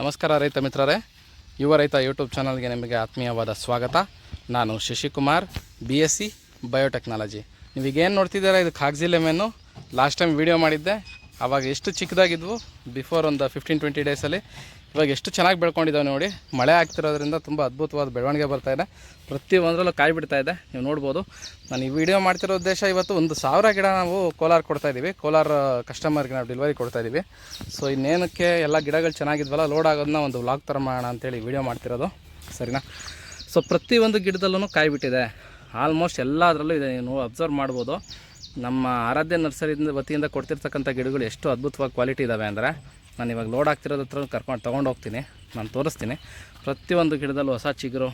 ನಮಸ್ಕಾರ ರೈತ ಮಿತ್ರರೇ. ಯುವ ರೈತ ಯೂಟ್ಯೂಬ್ ಚಾನಲ್ಗೆ ನಿಮಗೆ ಆತ್ಮೀಯವಾದ ಸ್ವಾಗತ. ನಾನು Shashikumar B S C biotechnology ನೀವೀಗೇನು ನೋಡ್ತಿದ್ದೀರಾ? ಇದು ಕಾಗಜಿ ಮೇನು. ಲಾಸ್ಟ್ ಟೈಮ್ ವೀಡಿಯೋ ಮಾಡಿದ್ದೆ. ಆವಾಗ ಎಷ್ಟು ಚಿಕ್ಕದಾಗಿದ್ವು? ಬಿಫೋರ್ ಒಂದು ಫಿಫ್ಟೀನ್ ಟ್ವೆಂಟಿ ಡೇಸಲ್ಲಿ ಇವಾಗ ಎಷ್ಟು ಚೆನ್ನಾಗಿ ಬೆಳ್ಕೊಂಡಿದ್ದಾವೆ ನೋಡಿ. ಮಳೆ ಆಗ್ತಿರೋದ್ರಿಂದ ತುಂಬ ಅದ್ಭುತವಾದ ಬೆಳವಣಿಗೆ ಬರ್ತಾ ಇದೆ. ಪ್ರತಿ ಒಂದರಲ್ಲೂ ಕಾಯಿ ಬಿಡ್ತಾ ಇದೆ. ನೀವು ನೋಡ್ಬೋದು. ನಾನು ಈ ವಿಡಿಯೋ ಮಾಡ್ತಿರೋ ಉದ್ದೇಶ ಇವತ್ತು ಒಂದು ಸಾವಿರ ಗಿಡ ನಾವು ಕೋಲಾರ ಕೊಡ್ತಾ ಇದ್ದೀವಿ ಕೋಲಾರ ಕಸ್ಟಮರ್ಗೆ ನಾವು ಡೆಲಿವರಿ ಕೊಡ್ತಾ ಇದ್ದೀವಿ ಸೊ ಇನ್ನೇನಕ್ಕೆ ಎಲ್ಲ ಗಿಡಗಳು ಚೆನ್ನಾಗಿದ್ವಲ್ಲ ಲೋಡ್ ಆಗೋದನ್ನ ಒಂದು ವ್ಲಾಗ್ ಥರ ಮಾಡೋಣ ಅಂತೇಳಿ ವಿಡಿಯೋ ಮಾಡ್ತಿರೋದು. ಸರಿನಾ? ಸೊ ಪ್ರತಿಯೊಂದು ಗಿಡದಲ್ಲೂ ಕಾಯಿ ಬಿಟ್ಟಿದೆ. ಆಲ್ಮೋಸ್ಟ್ ಎಲ್ಲದರಲ್ಲೂ ಇದೆ. ನೀವು ಅಬ್ಸರ್ವ್ ಮಾಡ್ಬೋದು. ನಮ್ಮ ಆರಾಧ್ಯ ನರ್ಸರಿಯಿಂದ ವತಿಯಿಂದ ಕೊಡ್ತಿರ್ತಕ್ಕಂಥ ಗಿಡಗಳು ಎಷ್ಟು ಅದ್ಭುತವಾಗಿ ಕ್ವಾಲಿಟಿ ಇದ್ದಾವೆ ಅಂದರೆ ನಾನು ಇವಾಗ ಲೋಡ್ ಆಗ್ತಿರೋದ ಹತ್ರ ಕರ್ಕೊಂಡು ತೊಗೊಂಡು ಹೋಗ್ತೀನಿ. ನಾನು ತೋರಿಸ್ತೀನಿ. ಪ್ರತಿಯೊಂದು ಗಿಡದಲ್ಲೂ ಹೊಸ ಚಿಗುರು,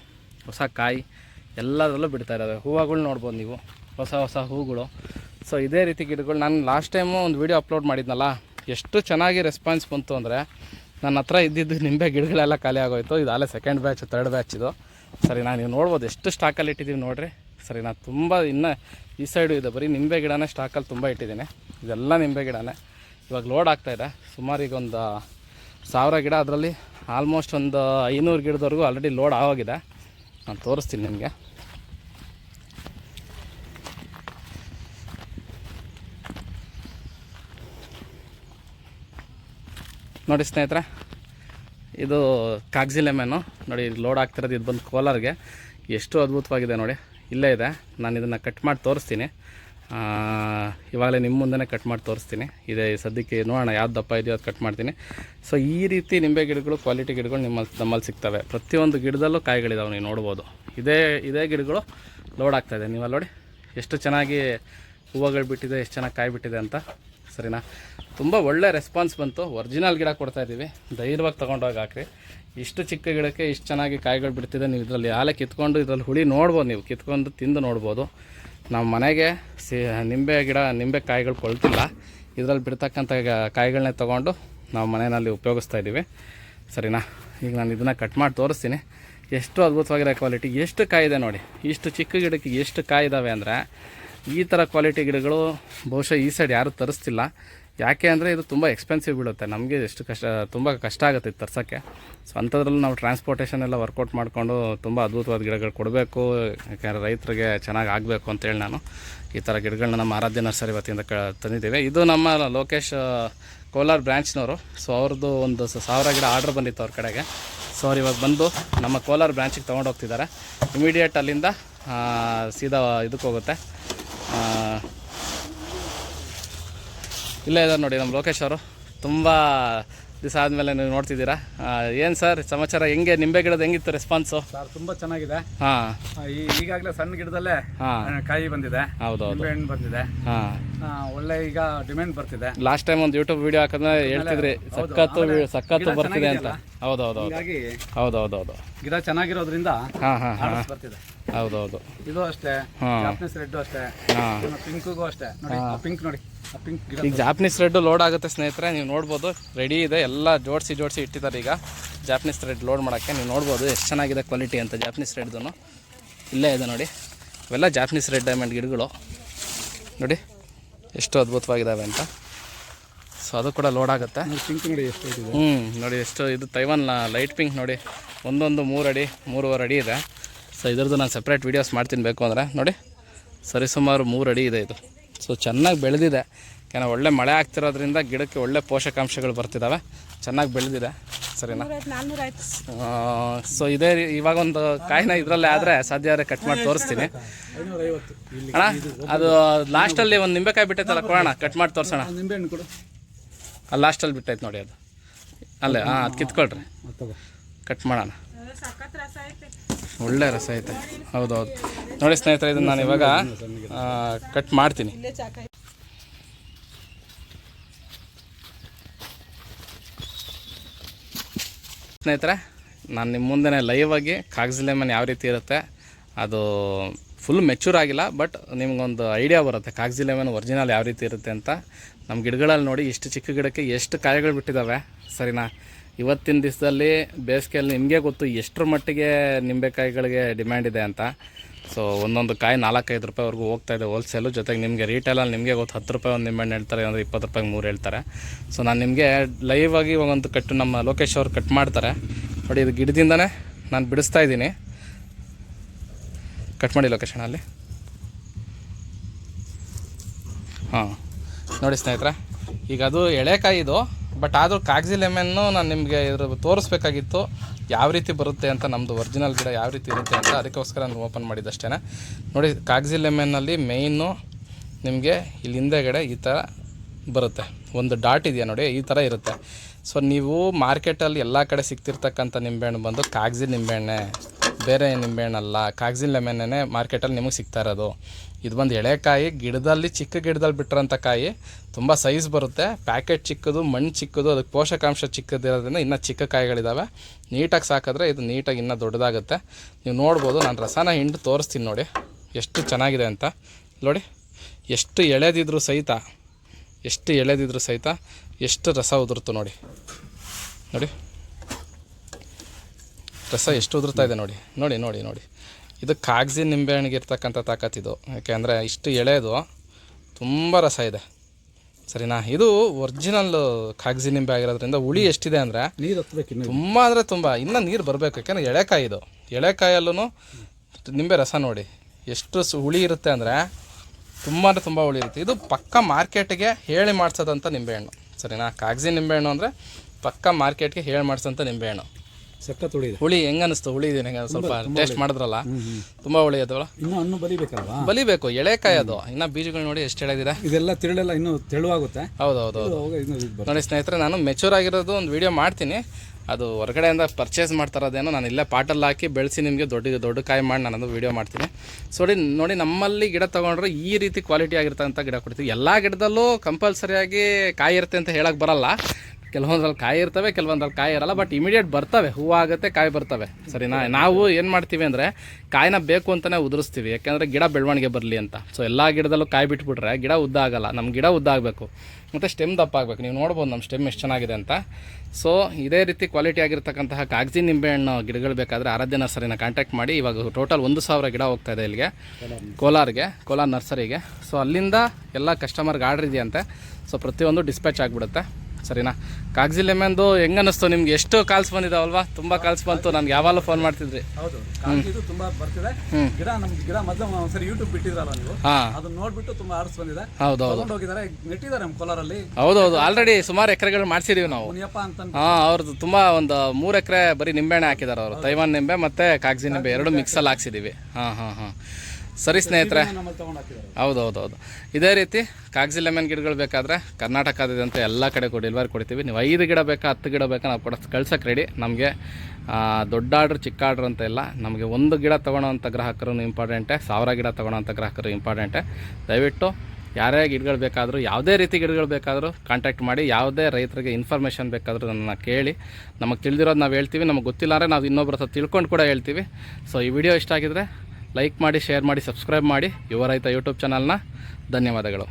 ಹೊಸ ಕಾಯಿ ಎಲ್ಲದರಲ್ಲೂ ಬಿಡ್ತಾ ಇದ್ದಾವೆ ಹೂವುಗಳು ನೋಡ್ಬೋದು ನೀವು. ಹೊಸ ಹೊಸ ಹೂಗಳು. ಸೊ ಇದೇ ರೀತಿ ಗಿಡಗಳು ನಾನು ಲಾಸ್ಟ್ ಟೈಮು ಒಂದು ವೀಡಿಯೋ ಅಪ್ಲೋಡ್ ಮಾಡಿದ್ನಲ್ಲ, ಎಷ್ಟು ಚೆನ್ನಾಗಿ ರೆಸ್ಪಾನ್ಸ್ ಬಂತು ಅಂದರೆ ನನ್ನ ಹತ್ರ ಇದ್ದಿದ್ದು ನಿಂಬೆ ಗಿಡಗಳೆಲ್ಲ ಖಾಲಿ ಆಗೋಯ್ತು. ಇದು ಅಲ್ಲೇ ಸೆಕೆಂಡ್ ಬ್ಯಾಚ್ ತರ್ಡ್ ಬ್ಯಾಚ್ ಇದು. ಸರಿ, ನಾನು ನೀವು ನೋಡ್ಬೋದು. ಎಷ್ಟು ಸ್ಟಾಕಲ್ಲಿ ಇಟ್ಟಿದ್ದೀವಿ ನೋಡಿರಿ. ಸರಿ, ನಾನು ತುಂಬ ಇನ್ನೂ ಈ ಸೈಡು ಇದೆ ಬರೀ ನಿಂಬೆ ಗಿಡನೇ ಸ್ಟಾಕಲ್ಲಿ ತುಂಬ ಇಟ್ಟಿದ್ದೀನಿ. ಇದೆಲ್ಲ ನಿಂಬೆ ಗಿಡನೇ. ಇವಾಗ ಲೋಡ್ ಆಗ್ತಾಯಿದೆ ಸುಮಾರು ಈಗ ಒಂದು ಸಾವಿರ ಗಿಡ ಅದರಲ್ಲಿ ಆಲ್ಮೋಸ್ಟ್ ಒಂದು ಐನೂರು ಗಿಡದವರೆಗೂ ಆಲ್ರೆಡಿ ಲೋಡ್ ಆಗೋಗಿದೆ. ನಾನು ತೋರಿಸ್ತೀನಿ ನಿಮಗೆ. ನೋಡಿ ಸ್ನೇಹಿತರೆ, ಇದು ಕಾಗಜಿ ಮೆನು ನೋಡಿ ಲೋಡ್ ಆಗ್ತಿರೋದು ಇದು ಬಂದು ಕೋಲಾರ್ಗೆ. ಎಷ್ಟು ಅದ್ಭುತವಾಗಿದೆ ನೋಡಿ. ಇಲ್ಲೇ ಇದೆ. ನಾನು ಇದನ್ನು ಕಟ್ ಮಾಡಿ ತೋರಿಸ್ತೀನಿ. ಇವಾಗಲೇ ನಿಮ್ಮ ಮುಂದೆ ಕಟ್ ಮಾಡಿ ತೋರಿಸ್ತೀನಿ. ಇದೇ ಸದ್ಯಕ್ಕೆ ನೋಡೋಣ ಯಾವ್ದು ದಪ್ಪ ಇದೆಯೋ ಅದು ಕಟ್ ಮಾಡ್ತೀನಿ. ಸೊ ಈ ರೀತಿ ನಿಂಬೆ ಗಿಡಗಳು ಕ್ವಾಲಿಟಿ ಗಿಡಗಳು ನಿಮ್ಮಲ್ಲಿ ನಮ್ಮಲ್ಲಿ ಸಿಗ್ತವೆ. ಪ್ರತಿಯೊಂದು ಗಿಡದಲ್ಲೂ ಕಾಯಿಗಳಿದಾವೆ, ನೀವು ನೋಡ್ಬೋದು. ಇದೇ ಇದೇ ಗಿಡಗಳು ಲೋಡ್ ಆಗ್ತಾಯಿದೆ ನೀವು ಅಲ್ಲಿ ನೋಡಿ, ಎಷ್ಟು ಚೆನ್ನಾಗಿ ಹೂವುಗಳು ಬಿಟ್ಟಿದೆ, ಎಷ್ಟು ಚೆನ್ನಾಗಿ ಕಾಯಿ ಬಿಟ್ಟಿದೆ ಅಂತ. ಸರಿನಾ? ತುಂಬ ಒಳ್ಳೆ ರೆಸ್ಪಾನ್ಸ್ ಬಂತು. ಒರಿಜಿನಲ್ ಗಿಡ ಕೊಡ್ತಾ ಇದ್ದೀವಿ ಧೈರ್ಯವಾಗಿ ತೊಗೊಂಡೋಗಿ ಹಾಕ್ರಿ. ಇಷ್ಟು ಚಿಕ್ಕ ಗಿಡಕ್ಕೆ ಇಷ್ಟು ಚೆನ್ನಾಗಿ ಕಾಯಿಗಳು ಬಿಡ್ತಿದೆ. ನೀವು ಇದರಲ್ಲಿ ಆಲೆ ಕಿತ್ಕೊಂಡು, ಇದರಲ್ಲಿ ಹುಳಿ ನೋಡ್ಬೋದು ನೀವು. ಕಿತ್ಕೊಂಡು ತಿಂದು ನೋಡ್ಬೋದು. ನಮ್ಮ ಮನೆಗೆ ಸಿ ನಿಂಬೆ ಗಿಡ, ನಿಂಬೆ ಕಾಯಿಗಳು ಕೊಳ್ತಿಲ್ಲ. ಇದರಲ್ಲಿ ಬಿಡ್ತಕ್ಕಂಥ ಕಾಯಿಗಳನ್ನೇ ತೊಗೊಂಡು ನಾವು ಮನೆಯಲ್ಲಿ ಉಪಯೋಗಿಸ್ತಾ ಇದ್ದೀವಿ. ಸರಿನಾ? ಈಗ ನಾನು ಇದನ್ನು ಕಟ್ ಮಾಡಿ ತೋರಿಸ್ತೀನಿ. ಎಷ್ಟು ಅದ್ಭುತವಾಗಿರೋ ಕ್ವಾಲಿಟಿ. ಎಷ್ಟು ಕಾಯಿ ಇದೆ ನೋಡಿ. ಇಷ್ಟು ಚಿಕ್ಕ ಗಿಡಕ್ಕೆ ಎಷ್ಟು ಕಾಯಿದ್ದಾವೆ ಅಂದರೆ ಈ ಥರ ಕ್ವಾಲಿಟಿ ಗಿಡಗಳು ಬಹುಶಃ ಈ ಸೈಡ್ ಯಾರೂ ತರಿಸ್ತಿಲ್ಲ. ಯಾಕೆ ಅಂದರೆ ಇದು ತುಂಬ ಎಕ್ಸ್ಪೆನ್ಸಿವ್ ಬೀಳುತ್ತೆ. ನಮಗೆ ಎಷ್ಟು ಕಷ್ಟ, ತುಂಬ ಕಷ್ಟ ಆಗುತ್ತೆ ಇದು ತರ್ಸೋಕ್ಕೆ. ಸೊ ಅಂಥದ್ರಲ್ಲಿ ನಾವು ಟ್ರಾನ್ಸ್ಪೋರ್ಟೇಷನ್ ಎಲ್ಲ ವರ್ಕೌಟ್ ಮಾಡಿಕೊಂಡು ತುಂಬ ಅದ್ಭುತವಾದ ಗಿಡಗಳು ಕೊಡಬೇಕು. ಯಾಕೆಂದರೆ ರೈತರಿಗೆ ಚೆನ್ನಾಗಿ ಆಗಬೇಕು ಅಂತೇಳಿ ನಾನು ಈ ಥರ ಗಿಡಗಳನ್ನ ನಮ್ಮ ಆರಾಧ್ಯ ನರ್ಸರಿ ವತಿಯಿಂದ ಕ, ತಂದಿದ್ದೀವಿ. ಇದು ನಮ್ಮ ಲೋಕೇಶ್, ಕೋಲಾರ್ ಬ್ರ್ಯಾಂಚ್ನವರು ಸೊ ಅವ್ರದ್ದು ಒಂದು ಸಾವಿರ ಗಿಡ ಆರ್ಡ್ರ್ ಬಂದಿತ್ತು ಅವ್ರ ಕಡೆಗೆ. ಸೊ ಅವ್ರು ಇವಾಗ ಬಂದು ನಮ್ಮ ಕೋಲಾರ ಬ್ರ್ಯಾಂಚಿಗೆ ತೊಗೊಂಡು ಹೋಗ್ತಿದ್ದಾರೆ ಇಮಿಡಿಯೇಟ್ ಅಲ್ಲಿಂದ ಸೀದಾ ಇದಕ್ಕೆ ಹೋಗುತ್ತೆ. ಇಲ್ಲೇ ಇದ್ದಾರೆ ನೋಡಿ ನಮ್ಮ ಲೋಕೇಶ್ ಅವರು. ತುಂಬ ದಿವಸ ಆದಮೇಲೆ ನೀವು ನೋಡ್ತಿದ್ದೀರಾ. ಏನು ಸರ್ ಸಮಾಚಾರ? ಹೆಂಗೆ? ನಿಂಬೆ ಗಿಡದ ಹೆಂಗಿತ್ತು ರೆಸ್ಪಾನ್ಸು ಸರ್ ತುಂಬಾ ಚೆನ್ನಾಗಿದೆ. ಹಾಂ. ಈಗಾಗಲೇ ಸಣ್ಣ ಗಿಡದಲ್ಲೇ ಹಾಂ. ಕಾಯಿ ಬಂದಿದೆ. ಹೌದು ಹೌದು ಹಣ್ಣು ಬಂದಿದೆ. ಹಾಂ. ಒಳ್ಳೆ ಈಗ ಡಿಮ್ಯಾಂಡ್ ಬರ್ತಿದೆ. ಲಾಸ್ಟ್ ಟೈಮ್ ಒಂದು ಯೂಟ್ಯೂಬ್ ವಿಡಿಯೋ ಹಾಕಿದ್ರೆ ಹೇಳ್ತಿದ್ರಿ ಸಕ್ಕತ್ತು ಸಕ್ಕತ್ತು ಸಖತ್ತು ಬರ್ತಿದೆ ಅಂತ. ಹೌದು ಹೌದು ಹೌದು ಹೌದೌದೌದು. ಗಿಡ ಚೆನ್ನಾಗಿರೋದ್ರಿಂದ ಹಾಂ ಹಾಂ ಬರ್ತಿದೆ. ಹೌದೌದು. ಇದು ಅಷ್ಟೇ. ರೆಡ್ಡು ರೆಡ್ ಅಷ್ಟೇ. ಪಿಂಕ್ಗೂ ಅಷ್ಟೇ. ನೋಡಿ ಪಿಂಕ್ ನೋಡಿ. ಈಗ ಜಾಪನೀಸ್ ರೆಡ್ ಲೋಡ್ ಆಗುತ್ತೆ ಸ್ನೇಹಿತರೆ ನೀವು ನೋಡ್ಬೋದು ರೆಡಿ ಇದೆ ಎಲ್ಲ ಜೋಡಿಸಿ ಜೋಡಿಸಿ ಇಟ್ಟಿದ್ದಾರೆ ಈಗ. ಜಾಪನೀಸ್ ರೆಡ್ ಲೋಡ್ ಮಾಡೋಕ್ಕೆ ನೀವು ನೋಡ್ಬೋದು ಎಷ್ಟು ಚೆನ್ನಾಗಿದೆ ಕ್ವಾಲಿಟಿ ಅಂತ ಜಾಪನೀಸ್ ರೆಡ್ದು ಇಲ್ಲೇ ಇದೆ ನೋಡಿ. ಇವೆಲ್ಲ ಜಾಪನೀಸ್ ರೆಡ್ ಡೈಮಂಡ್ ಗಿಡಗಳು. ನೋಡಿ ಎಷ್ಟು ಅದ್ಭುತವಾಗಿದ್ದಾವೆ ಅಂತ. ಸೊ ಅದು ಕೂಡ ಲೋಡ್ ಆಗುತ್ತೆ. ಪಿಂಕ್ ನೋಡಿ ಎಷ್ಟು ಇದೆ. ಹ್ಞೂ ನೋಡಿ ಎಷ್ಟು ಇದು ತೈವಾನ್ ಲೈಟ್ ಪಿಂಕ್ ನೋಡಿ. ಒಂದೊಂದು ಮೂರು ಅಡಿ ಮೂರುವರೆ ಅಡಿ ಇದೆ. ಸೊ ಇದ್ರದ್ದು ನಾನು ಸಪ್ರೇಟ್ ವೀಡಿಯೋಸ್ ಮಾಡ್ತೀನಿ ಬೇಕು ಅಂದರೆ ನೋಡಿ. ಸರಿಸುಮಾರು ಮೂರು ಅಡಿ ಇದೆ ಇದು. ಸೊ ಚೆನ್ನಾಗಿ ಬೆಳೆದಿದೆ. ಏನೋ ಒಳ್ಳೆ ಮಳೆ ಆಗ್ತಿರೋದ್ರಿಂದ ಗಿಡಕ್ಕೆ ಒಳ್ಳೆ ಪೋಷಕಾಂಶಗಳು ಬರ್ತಿದ್ದಾವೆ ಚೆನ್ನಾಗಿ ಬೆಳೆದಿದೆ. ಸರಿನಾ? ಸೊ ಇದೇ ರೀ- ಇವಾಗ ಒಂದು ಕಾಯಿನ ಇದರಲ್ಲೇ ಆದರೆ ಸಾಧ್ಯ ಆದರೆ ಕಟ್ ಮಾಡಿ ತೋರಿಸ್ತೀನಿ. ಅಣ್ಣ ಅದು ಲಾಸ್ಟಲ್ಲಿ ಒಂದು ನಿಂಬೆಕಾಯಿ ಬಿಟ್ಟೈತಲ್ಲ ಕೊಡೋಣ ಕಟ್ ಮಾಡಿ ತೋರಿಸೋಣ. ಅಲ್ಲಿ ಲಾಸ್ಟಲ್ಲಿ ಬಿಟ್ಟೈತೆ ನೋಡಿ ಅದು. ಅಲ್ಲೇ ಹಾಂ ಅದು ಕಿತ್ಕೊಳ್ರಿ. ಕಟ್ ಮಾಡೋಣ. ಒಳ್ಳೆ ರಸ ಐತೆ. ಹೌದೌದು. ನೋಡಿ ಸ್ನೇಹಿತರೆ, ಇದನ್ನು ನಾನು ಇವಾಗ ಕಟ್ ಮಾಡ್ತೀನಿ. ಸ್ನೇಹಿತರೆ, ನಾನು ನಿಮ್ಮ ಮುಂದೆ ಲೈವ್ ಆಗಿ ಕಾಗಜಿ ಲೆಮನ್ ಯಾವ ರೀತಿ ಇರುತ್ತೆ, ಅದು ಫುಲ್ ಮೆಚೂರ್ ಆಗಿಲ್ಲ ಬಟ್ ನಿಮಗೊಂದು ಐಡಿಯಾ ಬರುತ್ತೆ, ಕಾಗಜಿ ಲೆಮನ್ ಒರಿಜಿನಲ್ ಯಾವ ರೀತಿ ಇರುತ್ತೆ ಅಂತ. ನಮ್ಮ ಗಿಡಗಳಲ್ಲಿ ನೋಡಿ, ಇಷ್ಟು ಚಿಕ್ಕ ಗಿಡಕ್ಕೆ ಎಷ್ಟು ಕಾಯಿಗಳು ಬಿಟ್ಟಿದ್ದಾವೆ ಸರಿನಾ? ಇವತ್ತಿನ ದಿವಸದಲ್ಲಿ ಬೇಸಿಗೆಯಲ್ಲಿ ನಿಮಗೆ ಗೊತ್ತು ಎಷ್ಟರ ಮಟ್ಟಿಗೆ ನಿಂಬೆಕಾಯಿಗಳಿಗೆ ಡಿಮ್ಯಾಂಡ್ ಇದೆ ಅಂತ. ಸೊ ಒಂದೊಂದು ಕಾಯಿ ನಾಲ್ಕೈದು ರೂಪಾಯಿವರೆಗೂ ಹೋಗ್ತಾ ಇದೆ ಹೋಲ್ಸೇಲು ಜೊತೆಗೆ ನಿಮಗೆ ರೀಟೇಲಲ್ಲಿ ನಿಮಗೆ ಗೊತ್ತು ಹತ್ತು ರೂಪಾಯಿ ಒಂದು ನಿಂಬೆಹಣ್ಣು ಹೇಳ್ತಾರೆ ಅಂದರೆ ಇಪ್ಪತ್ತು ರೂಪಾಯಿಗೆ ಮೂರು ಹೇಳ್ತಾರೆ. ಸೊ ನಾನು ನಿಮಗೆ ಲೈವ್ ಆಗಿ ಒಂದು ಕಟ್ಟು ನಮ್ಮ ಲೋಕೇಶ್ ಅವರು ಕಟ್ ಮಾಡ್ತಾರೆ. ನೋಡಿ, ಇದು ಗಿಡದಿಂದನೇ ನಾನು ಬಿಡಿಸ್ತಾ ಇದ್ದೀನಿ. ಕಟ್ ಮಾಡಿ ಲೊಕೇಶನಲ್ಲಿ ಹಾಂ. ನೋಡಿ ಸ್ನೇಹಿತರೆ, ಈಗ ಅದು ಎಳೆಕಾಯಿ ಇದು. ಬಟ್ ಆದರೂ ಕಾಗಜಿ ಲೆಮೆನ್ನು ನಾನು ನಿಮಗೆ ಇದ್ರ ತೋರಿಸ್ಬೇಕಾಗಿತ್ತು. ಯಾವ ರೀತಿ ಬರುತ್ತೆ ಅಂತ ನಮ್ಮದು ಒರಿಜಿನಲ್ ಗಿಡ ಯಾವ ರೀತಿ ಇರುತ್ತೆ ಅಂತ ಅದಕ್ಕೋಸ್ಕರ ನಾನು ಓಪನ್ ಮಾಡಿದ್ದಷ್ಟೇ ನೋಡಿ ಕಾಗಜಿ ಲೆಮೆನ್ನಲ್ಲಿ ಮೇಯ್ನು ನಿಮಗೆ ಇಲ್ಲಿ ಹಿಂದೆಗಡೆ ಈ ಥರ ಬರುತ್ತೆ. ಒಂದು ಡಾಟ್ ಇದೆಯಾ ನೋಡಿ, ಈ ಥರ ಇರುತ್ತೆ. ಸೊ ನೀವು ಮಾರ್ಕೆಟಲ್ಲಿ ಎಲ್ಲ ಕಡೆ ಸಿಗ್ತಿರ್ತಕ್ಕಂಥ ನಿಂಬೆಹಣ್ಣು ಬಂದು ಕಾಗಜಿ ನಿಂಬೆಹಣ್ಣೆ, ಬೇರೆ ನಿಂಬೆಹಣ್ಣಲ್ಲ ಕಾಗಜಿ ಲೆಮನ್ನೇ ಮಾರ್ಕೆಟಲ್ಲಿ ನಿಮಗೆ ಸಿಗ್ತಾ ಇರೋದು. ಇದು ಬಂದು ಎಳೆಕಾಯಿ, ಗಿಡದಲ್ಲಿ, ಚಿಕ್ಕ ಗಿಡದಲ್ಲಿ ಬಿಟ್ಟಿರೋಂಥ ಕಾಯಿ, ತುಂಬ ಸೈಜ್ ಬರುತ್ತೆ. ಪ್ಯಾಕೆಟ್ ಚಿಕ್ಕದು, ಮಣ್ಣು ಚಿಕ್ಕದು, ಅದಕ್ಕೆ ಪೋಷಕಾಂಶ ಚಿಕ್ಕದಿರೋದ್ರಿಂದ ಇನ್ನೂ ಚಿಕ್ಕ ಕಾಯಿಗಳಿದ್ದಾವೆ ನೀಟಾಗಿ ಸಾಕಿದ್ರೆ ಇದು ನೀಟಾಗಿ ಇನ್ನೂ ದೊಡ್ಡದಾಗುತ್ತೆ. ನೀವು ನೋಡ್ಬೋದು, ನಾನು ರಸನ ಹಿಂಡು ತೋರಿಸ್ತೀನಿ ನೋಡಿ. ಎಷ್ಟು ಚೆನ್ನಾಗಿದೆ ಅಂತ. ನೋಡಿ, ಎಷ್ಟು ಎಳೆದಿದ್ರು ಸಹಿತ, ಎಷ್ಟು ಎಳೆದಿದ್ರು ಸಹಿತ ಎಷ್ಟು ರಸ ಉದುರ್ತು ನೋಡಿ. ನೋಡಿ, ರಸ ಎಷ್ಟು ಉದುರ್ತಾ ಇದೆ ನೋಡಿ. ನೋಡಿ ನೋಡಿ ನೋಡಿ. ಇದು ಕಾಗಜಿ ನಿಂಬೆಹಣ್ಣಿಗೆ ಇರ್ತಕ್ಕಂಥ ತಾಕತ್ತಿದು ಯಾಕೆಂದರೆ ಇಷ್ಟು ಎಳೆದು ತುಂಬ ರಸ ಇದೆ. ಸರಿನಾ? ಇದು ಒರಿಜಿನಲ್ ಕಾಗಜಿ ನಿಂಬೆ ಆಗಿರೋದ್ರಿಂದ ಹುಳಿ ಎಷ್ಟಿದೆ ಅಂದರೆ ನೀರು ಹತ್ತಬೇಕು ತುಂಬ ಅಂದರೆ ತುಂಬ. ಇನ್ನೂ ನೀರು ಬರಬೇಕು. ಯಾಕೆಂದರೆ ಎಳೆಕಾಯಿ ಇದು. ಎಳೆಕಾಯಲ್ಲೂ ನಿಂಬೆ ರಸ ನೋಡಿ. ಎಷ್ಟು ಸು- ಹುಳಿ ಇರುತ್ತೆ ಅಂದರೆ ತುಂಬ ಅಂದರೆ ತುಂಬ ಹುಳಿ ಇರುತ್ತೆ. ಇದು ಪಕ್ಕ ಮಾರ್ಕೆಟ್ಗೆ ಹೇಳಿ ಮಾಡಿಸೋದಂಥ ನಿಂಬೆಹಣ್ಣು. ಸರಿನಾ? ಕಾಗಜಿ ನಿಂಬೆಹಣ್ಣು ಅಂದರೆ ಪಕ್ಕ ಮಾರ್ಕೆಟ್ಗೆ ಹೇಳಿ ಮಾಡಿಸೋಂಥ ನಿಂಬೆಹಣ್ಣು. ಸಖತ್ ಹುಳಿ ಇದೆ. ಹುಳಿ ಹೆಂಗ ಅನಿಸ್ತು ಹುಳಿ ಇದೆ ಸ್ವಲ್ಪ ಟೇಸ್ಟ್ ಮಾಡಿದ್ರಲ್ಲ? ತುಂಬಾ ಹುಳಿ ಅದಲ್ಲ ಇನ್ನು ಹಣ್ಣು ಬಲಿಬೇಕಲ್ವಾ? ಬಲಿಬೇಕು ಎಳೆಕಾಯಿ ಅದು. ಇನ್ನ ಬೀಜಗಳು ನೋಡಿ ಎಷ್ಟು ಎಳೆದಿದೆ. ಇದೆಲ್ಲ ತಿರುಳೆಲ್ಲ ಇನ್ನು ತೆಳುವಾಗುತ್ತೆ. ಹೌದು ಹೌದು ನೋಡಿ ಸ್ನೇಹಿತರೆ ನಾನು ಮೆಚೂರ್ ಆಗಿರೋದು ಒಂದು ವಿಡಿಯೋ ಮಾಡ್ತೀನಿ. ಅದು ಹೊರಗಡೆಯಿಂದ ಪರ್ಚೇಸ್ ಮಾಡ್ತಾರದೇನೋ ನಾನು ಇಲ್ಲೇ ಪಾಟಲ್ಲಿ ಹಾಕಿ ಬೆಳೆಸಿ ನಿಮಗೆ ದೊಡ್ಡ ದೊಡ್ಡ ಕಾಯಿ ಮಾಡಿ ನಾನು ಅದು ವಿಡಿಯೋ ಮಾಡ್ತೀನಿ. ಸೊ ನೋಡಿ ನೋಡಿ ನಮ್ಮಲ್ಲಿ ಗಿಡ ತೊಗೊಂಡ್ರೆ ಈ ರೀತಿ ಕ್ವಾಲಿಟಿ ಆಗಿರ್ತಕ್ಕಂಥ ಗಿಡ ಕೊಡ್ತೀವಿ. ಎಲ್ಲ ಗಿಡದಲ್ಲೂ ಕಂಪಲ್ಸರಿಯಾಗಿ ಕಾಯಿ ಇರುತ್ತೆ ಅಂತ ಹೇಳಕ್ಕೆ ಬರಲ್ಲ. ಕೆಲವೊಂದ್ರಲ್ಲಿ ಕಾಯಿ ಇರ್ತವೆ, ಕೆಲವೊಂದ್ರಲ್ಲಿ ಕಾಯಿ ಇರಲ್ಲ ಬಟ್ ಇಮಿಡಿಯೇಟ್ ಬರ್ತವೆ. ಹೂವು ಆಗುತ್ತೆ, ಕಾಯಿ ಬರ್ತವೆ. ಸರಿನಾ ನಾವು ಏನು ಮಾಡ್ತೀವಿ ಅಂದರೆ ಕಾಯಿನ ಬೇಕು ಅಂತಲೇ ಉದುರಿಸ್ತೀವಿ. ಯಾಕೆಂದರೆ ಗಿಡ ಬೆಳವಣಿಗೆ ಬರಲಿ ಅಂತ. ಸೊ ಎಲ್ಲ ಗಿಡದಲ್ಲೂ ಕಾಯಿ ಬಿಟ್ಬಿಟ್ರೆ ಗಿಡ ಉದ್ದ ಆಗಲ್ಲ. ನಮ್ಮ ಗಿಡ ಉದ್ದ ಆಗಬೇಕು. ಮತ್ತು ಸ್ಟೆಮ್ ದಪ್ಪ ಆಗಬೇಕು. ನೀವು ನೋಡ್ಬೋದು ನಮ್ಮ ಸ್ಟೆಮ್ ಎಷ್ಟು ಚೆನ್ನಾಗಿದೆ ಅಂತ. ಸೊ ಇದೇ ರೀತಿ ಕ್ವಾಲಿಟಿ ಆಗಿರ್ತಕ್ಕಂತಹ ಕಾಗಜಿ ನಿಂಬೆಹಣ್ಣು ಗಿಡಗಳು ಬೇಕಾದರೆ ಆರಾಧ್ಯ ನರ್ಸರಿನ ಕಾಂಟ್ಯಾಕ್ಟ್ ಮಾಡಿ. ಇವಾಗ ಟೋಟಲ್ ಒಂದು ಸಾವಿರ ಗಿಡ ಹೋಗ್ತಾ ಇದೆ ಇಲ್ಲಿಗೆ. ಕೋಲಾರ್ಗೆ, ಕೋಲಾರ್ ನರ್ಸರಿಗೆ. ಸೊ ಅಲ್ಲಿಂದ ಎಲ್ಲ ಕಸ್ಟಮರ್ಗೆ ಆರ್ಡ್ರ್ ಇದೆಯಂತೆ. ಸೊ ಪ್ರತಿಯೊಂದು ಡಿಸ್ಪ್ಯಾಚ್ ಆಗಿಬಿಡುತ್ತೆ. ಸರಿನಾ? ಕಾಗಜಿ ಎಮ್ಮೆಂದು ಹೆಂಗೆ ಅನ್ನಿಸ್ತು ನಿಮ್ಗೆ? ಎಷ್ಟು ಕಾಲ್ಸ್ ಬಂದಿದಾವಲ್ವಾ? ತುಂಬ ಕಾಲ್ಸ್ ಬಂತು. ನನ್ಗೆ ಯಾವಾಗಲೂ ಫೋನ್ ಮಾಡ್ತಿದ್ರಿ. ಹೌದು. ಇದು ತುಂಬಾ ಬರ್ತಿದೆ. ಗಿಡ ನಮ್ಗೆ ಗಿಡ ಮೊದಲು ಒಂದ್ಸರಿ ಯೂಟ್ಯೂಬ್ ಬಿಟ್ಟಿದ್ರಲ್ಲ ನೀವು? ಅದನ್ನ ನೋಡ್ಬಿಟ್ಟು ತುಂಬಾ ಆರ್ಸ್ ಬಂದಿದೆ. ಹೌದು ಹೌದು. ತಗೊಂಡು ಹೋಗಿದ್ದಾರೆ ನೆಟ್ಟಿದ್ದಾರೆ ನಮ್ಮ ಕೋಲಾರಲ್ಲಿ. ಹೌದೌದು ಆಲ್ರೆಡಿ ಸುಮಾರು ಎಕರೆಗಳು ಮಾಡಿಸಿದೀವಿ ನಾವು. ಮುನಿಯಪ್ಪ ಅಂತ ಹಾಂ ಅವ್ರದ್ದು ತುಂಬಾ ಒಂದು ಮೂರು ಎಕರೆ ಬರೀ ನಿಂಬೆಹಣ್ಣೆ ಹಾಕಿದ್ದಾರೆ ಅವರು. ತೈವಾನ್ ನಿಂಬೆ ಮತ್ತೆ ಕಾಗಜಿ ನಿಂಬೆ ಎರಡು ಮಿಕ್ಸಲ್ಲಿ ಹಾಕ್ಸಿದೀವಿ. ಹಾಂ ಹಾಂ ಹಾಂ. ಸರಿ ಸ್ನೇಹಿತರೆ. ಹೌದು ಹೌದು ಹೌದು. ಇದೇ ರೀತಿ ಕಾಗಜಿ ಲೆಮನ್ ಗಿಡಗಳು ಬೇಕಾದರೆ ಕರ್ನಾಟಕದಂತ ಎಲ್ಲ ಕಡೆ ಕೂಡ ಡೆಲಿವರಿ ಕೊಡ್ತೀವಿ. ನೀವು ಐದು ಗಿಡ ಬೇಕಾ ಹತ್ತು ಗಿಡ ಬೇಕಾ ನಾವು ಕೊಡ ಕಳ್ಸೋಕೆ ರೆಡಿ ನಮಗೆ ದೊಡ್ಡ ಆರ್ಡ್ರ್ ಚಿಕ್ಕ ಆರ್ಡ್ರ್ ಅಂತ ಇಲ್ಲ. ನಮಗೆ ಒಂದು ಗಿಡ ತೊಗೊಳೋವಂಥ ಗ್ರಾಹಕರು ಇಂಪಾರ್ಟೆಂಟೆ ಸಾವಿರ ಗಿಡ ತೊಗೊಳೋವಂಥ ಗ್ರಾಹಕರು ಇಂಪಾರ್ಟೆಂಟೆ ದಯವಿಟ್ಟು ಯಾರೇ ಗಿಡಗಳು ಬೇಕಾದರೂ ಯಾವುದೇ ರೀತಿ ಗಿಡಗಳು ಬೇಕಾದರೂ ಕಾಂಟ್ಯಾಕ್ಟ್ ಮಾಡಿ ಯಾವುದೇ ರೈತರಿಗೆ ಇನ್ಫಾರ್ಮೇಷನ್ ಬೇಕಾದರೂ ನನ್ನ ಕೇಳಿ. ನಮಗೆ ತಿಳಿದಿರೋದು ನಾವು ಹೇಳ್ತೀವಿ. ನಮಗೆ ಗೊತ್ತಿಲ್ಲ ಅಂದರೆ ನಾವು ಇನ್ನೊಬ್ಬರ ಹತ್ರ ತಿಳ್ಕೊಂಡು ಕೂಡ ಹೇಳ್ತೀವಿ. ಸೊ ಈ ವಿಡಿಯೋ ಇಷ್ಟ ಆಗಿದ್ರೆ ಲೈಕ್ ಮಾಡಿ ಶೇರ್ ಮಾಡಿ ಸಬ್ಸ್ಕ್ರೈಬ್ ಮಾಡಿ. ಯುವ ರೈತ ಯೂಟ್ಯೂಬ್ ಚಾನಲ್ನ ಧನ್ಯವಾದಗಳು.